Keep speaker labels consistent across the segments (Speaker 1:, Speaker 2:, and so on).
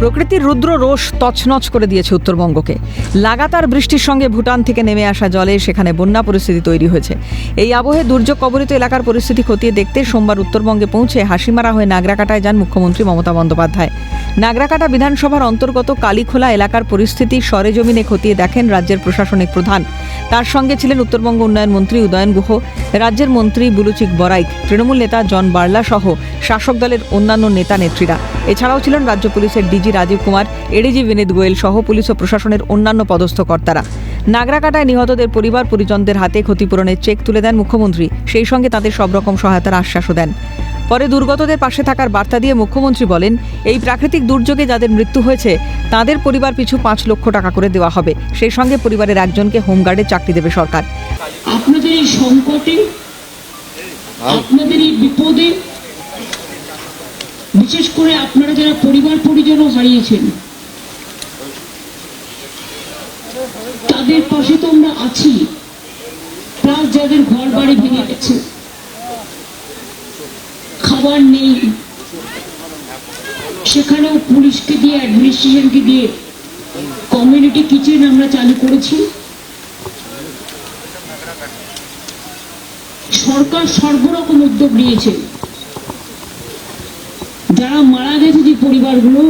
Speaker 1: প্রকৃতির রুদ্র রোষ তছনছ করে দিয়েছে উত্তরবঙ্গকে। লাগাতার বৃষ্টির সঙ্গে ভুটান থেকে নেমে আসা জলে সেখানে বন্যা পরিস্থিতি তৈরি হয়েছে। এই আবহে দুর্যোগ কবলিত এলাকার পরিস্থিতি খতিয়ে দেখতে সোমবার উত্তরবঙ্গে পৌঁছে হাসিমারা হয়ে নাগরাকাটায় যান মুখ্যমন্ত্রী মমতা বন্দ্যোপাধ্যায়। নাগরাকাটা বিধানসভার অন্তর্গত কালীখোলা এলাকার পরিস্থিতি সরেজমিনে খতিয়ে দেখেন রাজ্যের প্রশাসনিক প্রধান। তার সঙ্গে ছিলেন উত্তরবঙ্গ উন্নয়ন মন্ত্রী উদয়ন গুহ, রাজ্যের মন্ত্রী বুলুচিক বরাইক, তৃণমূল নেতা জন বার্লা সহ শাসক দলের অন্যান্য নেতা নেত্রীরা। এছাড়াও ছিলেন রাজ্য পুলিশের ডিজি রাজীব কুমার, এডিজি বিনীত গোয়েল সহ পুলিশ ও প্রশাসনের অন্যান্য পদস্থ কর্তারা। নাগরাকাটায় নিহতদের পরিবার পরিজনদের হাতে ক্ষতিপূরণের চেক তুলে দেন মুখ্যমন্ত্রী। সেই সঙ্গে তাদের সব রকম সহায়তার আশ্বাসও দেন। পরে দুর্গতদের পাশে থাকার বার্তা দিয়ে মুখ্যমন্ত্রী বলেন, এই প্রাকৃতিক দুর্যোগে যাদের মৃত্যু হয়েছে, তাদের পরিবার পিছু পাঁচ লক্ষ টাকা করে দেওয়া হবে। সেই সঙ্গে পরিবারের একজনকে হোমগার্ডে চাকরি দেবে সরকার।
Speaker 2: আপনাদের এই সংকটে, আপনাদের এই বিপদে, বিশেষ করে আপনারা যারা পরিবার পরিজনও হারিয়েছেন, তাদের পাশে তো আমরা আছি। প্লাস যাদের ঘর বাড়ি ভেঙে গেছে। খাবার নেই। সেখানেও পুলিশকে দিয়ে অ্যাডমিনিস্ট্রেশনকে দিয়ে কমিউনিটি কিচেন আমরা চালু করেছি। সরকার সর্বরকম উদ্যোগ নিয়েছে। যারা মারা গেছে যে পরিবারগুলো,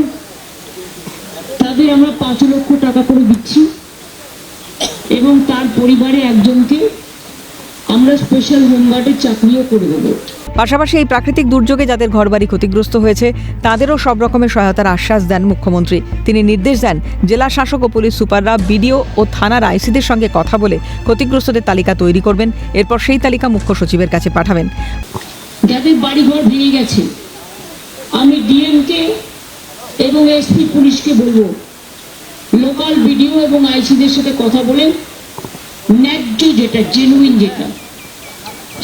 Speaker 2: তাদের আমরা পাঁচ লক্ষ টাকা করে দিচ্ছি। এবং তার পরিবারে একজনকে আমরা স্পেশাল হোমগার্ডের চাকরিও করে দেবো।
Speaker 1: পাশাপাশি এই প্রাকৃতিক দুর্যোগে যাদের ঘরবাড়ি ক্ষতিগ্রস্ত হয়েছে, তাদেরও সব রকমের সহায়তার আশ্বাস দেন মুখ্যমন্ত্রী। তিনি নির্দেশ দেন জেলা শাসক ও পুলিশ সুপাররা বিডিও ও থানার আইসিদের সঙ্গে কথা বলে ক্ষতিগ্রস্তদের তালিকা তৈরি করবেন, এরপর সেই তালিকা মুখ্য সচিবের কাছে পাঠাবেন।
Speaker 2: যাদের বাড়িঘর ভেঙে গেছে, আমি ডিএমকে এবং এসপি পুলিশকে বলব, লোকাল বিডিও এবং আইসিদের সাথে কথা বলে ন্যায্য যেটা জেনুইন যেটা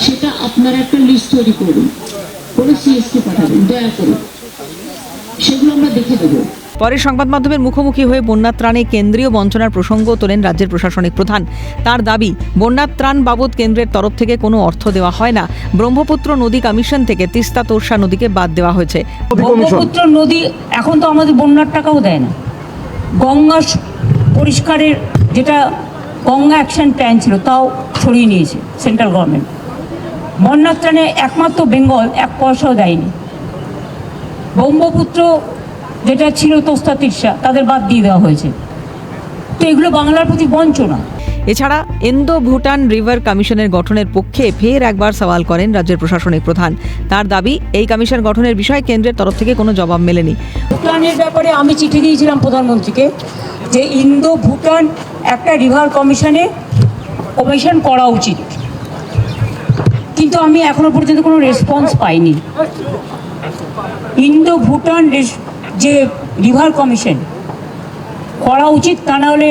Speaker 2: সেটা আপনারা একটা লিস্ট তৈরি করুন। করে সিএসকে পাঠাবেন দয়া করে। সেগুলো আমরা দেখে দেবো।
Speaker 1: পরে সংবাদ মাধ্যমের মুখোমুখি হয়ে বন্যা ত্রাণে কেন্দ্রীয় বঞ্চনার প্রসঙ্গ তোলেন রাজ্যের প্রশাসনিক প্রধান। তার দাবি বন্যা ত্রাণ বাবদ কেন্দ্রের তরফ থেকে কোনো অর্থ দেওয়া হয় না। ব্রহ্মপুত্র নদী কমিশন থেকে তিস্তা তোরসা নদীকে বাদ দেওয়া হয়েছে।
Speaker 3: ব্রহ্মপুত্র নদী এখন তো আমাদের বন্যার টাকাও দেয় না। গঙ্গা পরিষ্কারের যেটা গঙ্গা অ্যাকশন প্ল্যান ছিল তাও সরিয়ে নিয়েছে সেন্ট্রাল গভর্নমেন্ট বন্যার ত্রাণে একমাত্র বেঙ্গল এক পয়সাও দেয়নি। ব্রহ্মপুত্র যেটা ছিল তোস্তা তিরসা তাদের বাদ দিয়ে দেওয়া হয়েছে। তো এগুলো বাংলার প্রতি বঞ্চনা।
Speaker 1: এছাড়া ইন্দো ভুটান রিভার কমিশনের গঠনের পক্ষে ফের একবার সওয়াল করেন রাজ্যের প্রশাসনিক প্রধান। তার দাবি এই কমিশন গঠনের বিষয়ে কেন্দ্রের তরফ থেকে কোনো জবাব মেলেনি।
Speaker 3: ভুটানের ব্যাপারে আমি চিঠি দিয়েছিলাম প্রধানমন্ত্রীকে যে ইন্দো ভুটান একটা রিভার কমিশনে কমিশন করা উচিত। কিন্তু আমি এখনও পর্যন্ত কোনো রেসপন্স পাইনি। ইন্দো ভুটান যে রিভার কমিশন করা উচিত, তা না হলে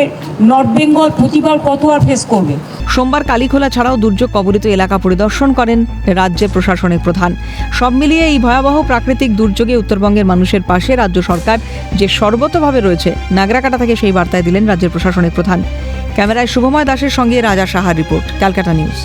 Speaker 3: নর্থ বেঙ্গল প্রতিবার কত আর ফেস করবে।
Speaker 1: সোমবার কালীখোলা ছাড়াও দুর্যোগ কবলিত এলাকা পরিদর্শন করেন রাজ্যের প্রশাসনের প্রধান। সব মিলিয়ে এই ভয়াবহ প্রাকৃতিক দুর্যোগে উত্তরবঙ্গের মানুষের পাশে রাজ্য সরকার যে সর্বতভাবে রয়েছে, নাগরাকাটা থেকে সেই বার্তায় দিলেন রাজ্যের প্রশাসনের প্রধান। ক্যামেরায় শুভময় দাসের সঙ্গে রাজা সাহার রিপোর্ট, ক্যালকাটা নিউজ।